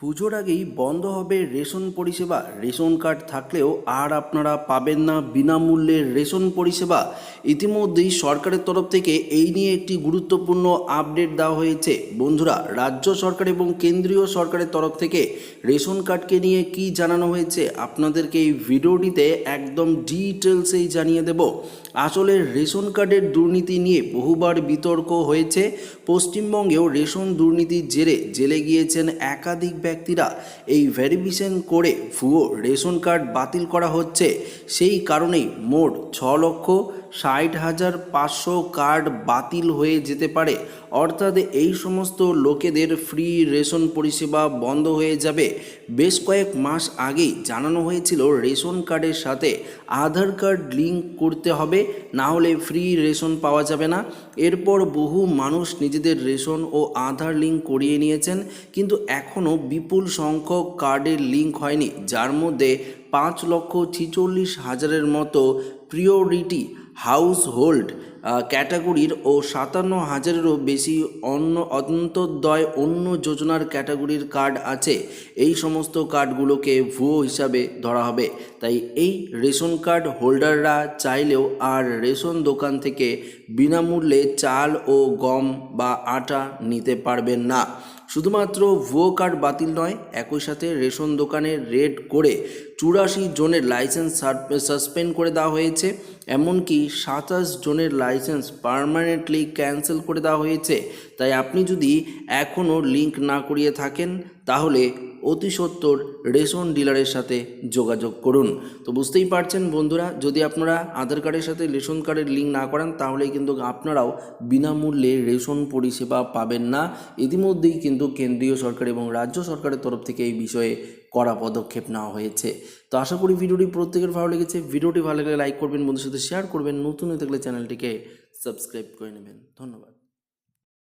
পুজোর আগেই বন্ধ হবে রেশন পরিষেবা। রেশন কার্ড থাকলেও আর আপনারা পাবেন না বিনামূল্যে রেশন পরিষেবা। ইতিমধ্যেই সরকারের তরফ থেকে এই নিয়ে একটি গুরুত্বপূর্ণ আপডেট দেওয়া হয়েছে। বন্ধুরা, রাজ্য সরকার এবং কেন্দ্রীয় সরকারের তরফ থেকে রেশন কার্ডকে নিয়ে কি জানানো হয়েছে আপনাদেরকে এই ভিডিওটিতে একদম ডিটেলসেই জানিয়ে দেব। আসলে রেশন কার্ডের দুর্নীতি নিয়ে বহুবার বিতর্ক হয়েছে। পশ্চিমবঙ্গেও রেশন দুর্নীতির জেরে জেলে গিয়েছেন একাধিক ব্যক্তিরা এই ভেরিফিকেশন করে ভুয়ো রেশন কার্ড বাতিল করা হচ্ছে। সেই কারণেই মোট ছ লক্ষ ষাট হাজার পাঁচশো কার্ড বাতিল হয়ে যেতে পারে। অর্থাৎ এই সমস্ত লোকেদের ফ্রি রেশন পরিষেবা বন্ধ হয়ে যাবে। বেশ কয়েক মাস আগেই জানানো হয়েছিল রেশন কার্ডের সাথে আধার কার্ড লিঙ্ক করতে হবে, না হলে ফ্রি রেশন পাওয়া যাবে না। এরপর বহু মানুষ নিজেদের রেশন ও আধার লিঙ্ক করিয়ে নিয়েছেন, কিন্তু এখনও বিপুল সংখ্যক কার্ডের লিঙ্ক হয়নি যার মধ্যে পাঁচ লক্ষ ছিচল্লিশ হাজারের মতো প্রিওরিটি হাউস হোল্ড ক্যাটাগরির ও সাতান্ন হাজারেরও বেশি অন্য অন্তর্দয় অন্য যোজনার ক্যাটাগরির কার্ড আছে। এই সমস্ত কার্ডগুলোকে ভুয়ো হিসাবে ধরা হবে। তাই এই রেশন কার্ড হোল্ডাররা চাইলেও আর রেশন দোকান থেকে বিনামূল্যে চাল ও গম বা আটা নিতে পারবেন না। শুধুমাত্র ভুয়ো কার্ড বাতিল নয়, একই সাথে রেশন দোকানে রেড করে চুরাশি জনের লাইসেন্স সাসপেন্ড করে দেওয়া হয়েছে, এমনকি সাতাশ জনের লাইসেন্স পারমানেন্টলি ক্যান্সেল করে দেওয়া হয়েছে। তাই আপনি যদি এখনও লিঙ্ক না করিয়ে থাকেন, তাহলে অতি সত্বর রেশন ডিলারের সাথে যোগাযোগ করুন। তো বুঝতেই পারছেন বন্ধুরা, যদি আপনারা আধার কার্ডের সাথে রেশন কার্ডের লিঙ্ক না করান তাহলে কিন্তু আপনারাও বিনামূল্যে রেশন পরিষেবা পাবেন না। ইতিমধ্যেই কিন্তু কেন্দ্রীয় সরকার এবং রাজ্য সরকারের তরফ থেকে এই বিষয়ে কড়া পদক্ষেপ নেওয়া হয়েছে। তো আশা করি ভিডিওটি প্রত্যেকের ভালো লেগেছে। ভিডিওটি ভালো লাগলে লাইক করবেন বন্ধুর সাথে শেয়ার করবেন। নতুন হয়ে থাকলে চ্যানেলটিকে সাবস্ক্রাইব করে নেবেন। ধন্যবাদ।